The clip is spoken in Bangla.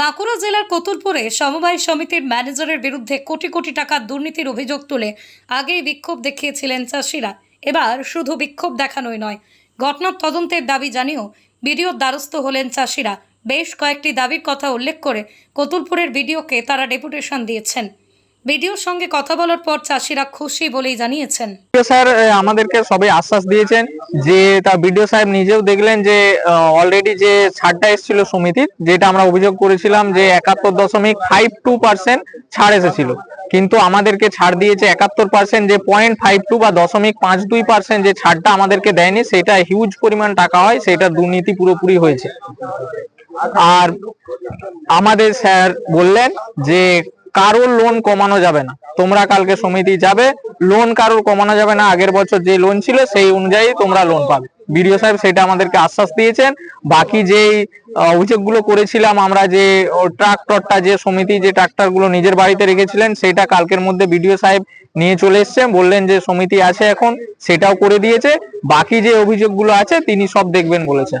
বাঁকুড়া জেলার কতুরপুরে সমবায় সমিতির ম্যানেজারের বিরুদ্ধে কোটি কোটি টাকা দুর্নীতির অভিযোগ তুলে আগেই বিক্ষোভ দেখিয়েছিলেন চাষিরা। এবার শুধু বিক্ষোভ দেখানোই নয়, ঘটনার তদন্তের দাবি জানিয়েও বিডিওর দ্বারস্থ হলেন চাষিরা। বেশ কয়েকটি দাবির কথা উল্লেখ করে কতুলপুরের বিডিওকে তারা ডেপুটেশন দিয়েছেন। বিডিওর সঙ্গে কথা বলার পর চাষিরা খুশি বলেই জানিয়েছেন। স্যার আমাদেরকে সবাই আশ্বাস দিয়েছেন যে, তা বিডিও সাহেব নিজেও দেখলেন যে অলরেডি যে ছাড়টা এসেছিল সমিতির, যেটা আমরা অভিযোগ করেছিলাম যে একাত্তর দশমিক ফাইভ টু পার্সেন্ট ছাড় এসেছিল। কিন্তু আমাদেরকে ছাড় দিয়েছে একাত্তর পার্সেন্ট যে পয়েন্ট ফাইভ টু বা দশমিক পাঁচ দুই পার্সেন্ট যে ছাড়টা আমাদেরকে দেয়নি, সেটা হিউজ পরিমাণ টাকা হয়, সেটা দুর্নীতি পুরোপুরি হয়েছে। আর আমাদের স্যার বললেন যে কারোর লোন কমানো যাবে না। তোমরা কালকে সমিতি যাবে লোন কারোর কমানো যাবে না। আগের বছর যে লোন ছিল সেই অনুযায়ী তোমরা লোন পাবে। বিডিও সাহেব সেটা আমাদেরকে আশ্বাস দিয়েছেন। বাকি যেই অভিযোগগুলো করেছিলাম আমরা যে ট্রাক্টরটা, যে সমিতি যে ট্রাক্টরগুলো নিজের বাড়িতে রেখেছিলেন, সেটা কালকের মধ্যে বিডিও সাহেব নিয়ে চলে এসছেন। বললেন যে সমিতি আছে এখন, সেটাও করে দিয়েছে। বাকি যে অভিযোগগুলো আছে, তিনি সব দেখবেন বলেছেন।